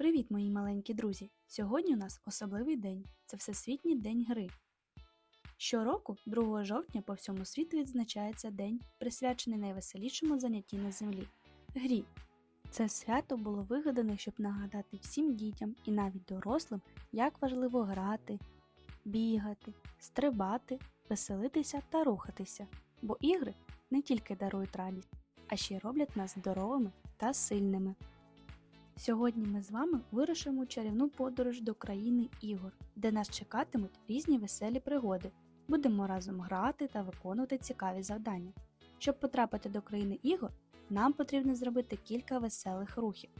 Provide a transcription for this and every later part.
Привіт, мої маленькі друзі! Сьогодні у нас особливий день це Всесвітній день гри. Щороку, 2 жовтня, по всьому світу відзначається день, присвячений найвеселішому занятті на землі грі. Це свято було вигадане, щоб нагадати всім дітям і навіть дорослим, як важливо грати, бігати, стрибати, веселитися та рухатися. Бо ігри не тільки дарують радість, а ще й роблять нас здоровими та сильними. Сьогодні ми з вами вирушимо чарівну подорож до країни ігор, де нас чекатимуть різні веселі пригоди. Будемо разом грати та виконувати цікаві завдання. Щоб потрапити до країни ігор, нам потрібно зробити кілька веселих рухів.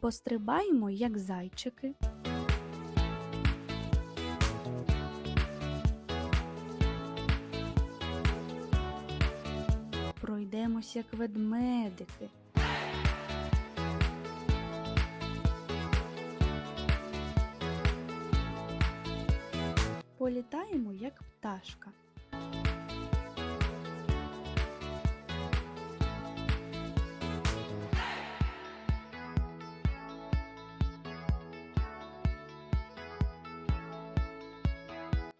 Пострибаємо як зайчики. Пройдемось як ведмедики. Політаємо як пташка.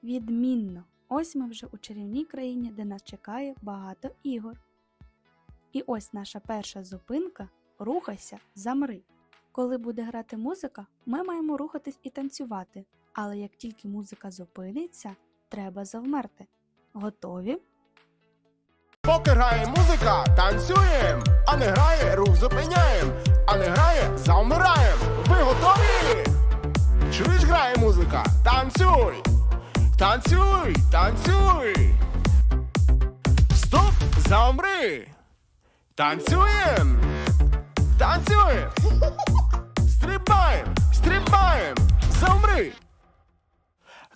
Відмінно! Ось ми вже у чарівній країні, де нас чекає багато ігор. І ось наша перша зупинка рухайся, замри. Коли буде грати музика, ми маємо рухатись і танцювати. Але як тільки музика зупиниться, треба завмерти. Готові? Поки грає музика, танцюєм, а не грає, рух зупиняєм, а не грає, завмираєм. Ви готові? Чуєш, грає музика? Танцюй! Танцюй, танцюй! Стоп! Замри! Танцюєм! Танцюєм!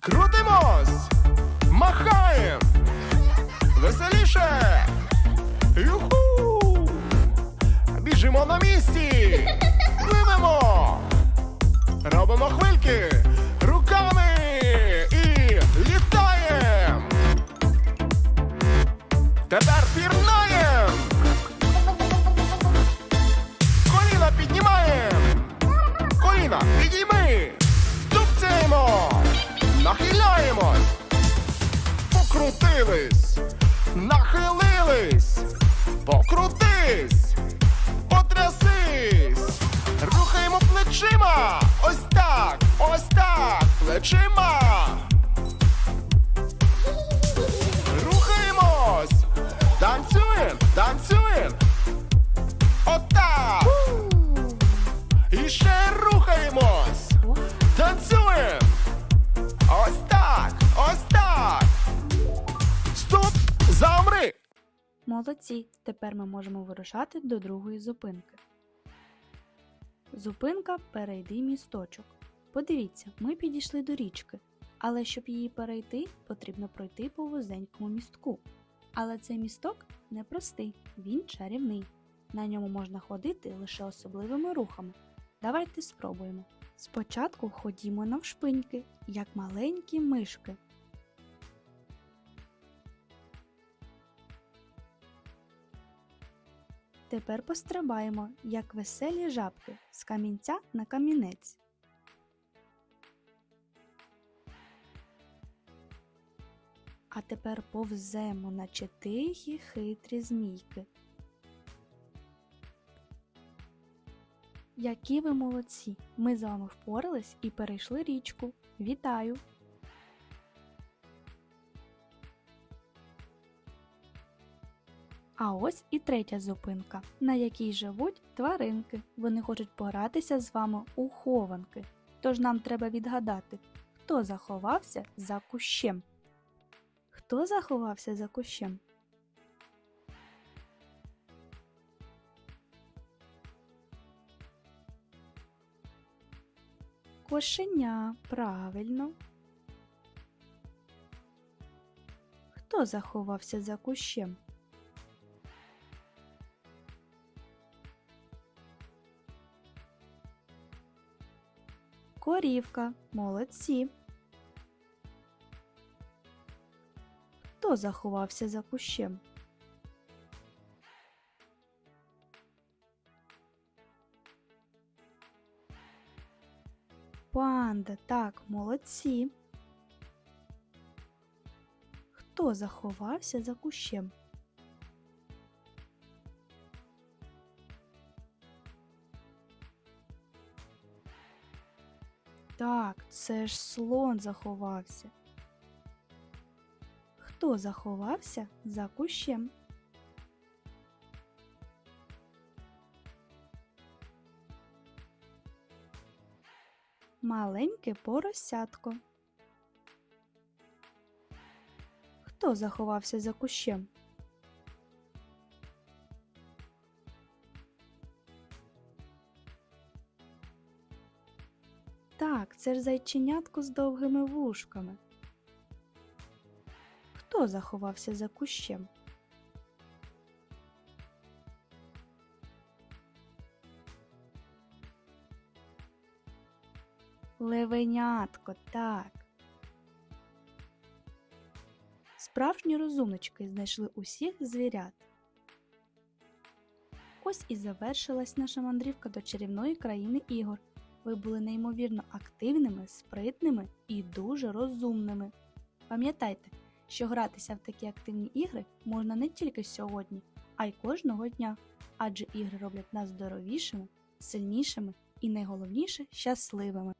Крутимось! Махаєм! Веселіше! Юху! Біжимо на місці! Пливемо! Робимо хвильки руками і літаєм! Тепер пірнаєм! Коліна піднімаєм! Коліна підійми! Тупцяємо! Нахиляємось! Покрутились! Нахилились! Покрутись! Потрясись! Рухаємо плечима! Ось так! Ось так! Плечима! Молодці! Тепер ми можемо вирушати до другої зупинки. Зупинка перейди місточок. Подивіться, ми підійшли до річки, але щоб її перейти, потрібно пройти по вузенькому містку. Але цей місток непростий, він чарівний. На ньому можна ходити лише особливими рухами. Давайте спробуємо. Спочатку ходімо навшпиньки, як маленькі мишки. Тепер пострибаємо, як веселі жабки, з камінця на камінець. А тепер повземо, наче тихі хитрі змійки. Які ви молодці! Ми з вами впорались і перейшли річку. Вітаю! А ось і третя зупинка, на якій живуть тваринки. Вони хочуть погратися з вами у хованки. Тож нам треба відгадати, хто заховався за кущем. Хто заховався за кущем? Кошеня, правильно. Хто заховався за кущем? Корівка, молодці. Хто заховався за кущем? Панда, так, молодці. Хто заховався за кущем? Так, це ж слон заховався. Хто заховався за кущем? Маленьке поросятко. Хто заховався за кущем? Так, це ж зайченятко з довгими вушками. Хто заховався за кущем? Левенятко, так. Справжні розумнички знайшли усіх звірят. Ось і завершилась наша мандрівка до чарівної країни ігор. Ви були неймовірно активними, спритними і дуже розумними. Пам'ятайте, що гратися в такі активні ігри можна не тільки сьогодні, а й кожного дня, адже ігри роблять нас здоровішими, сильнішими і найголовніше щасливими.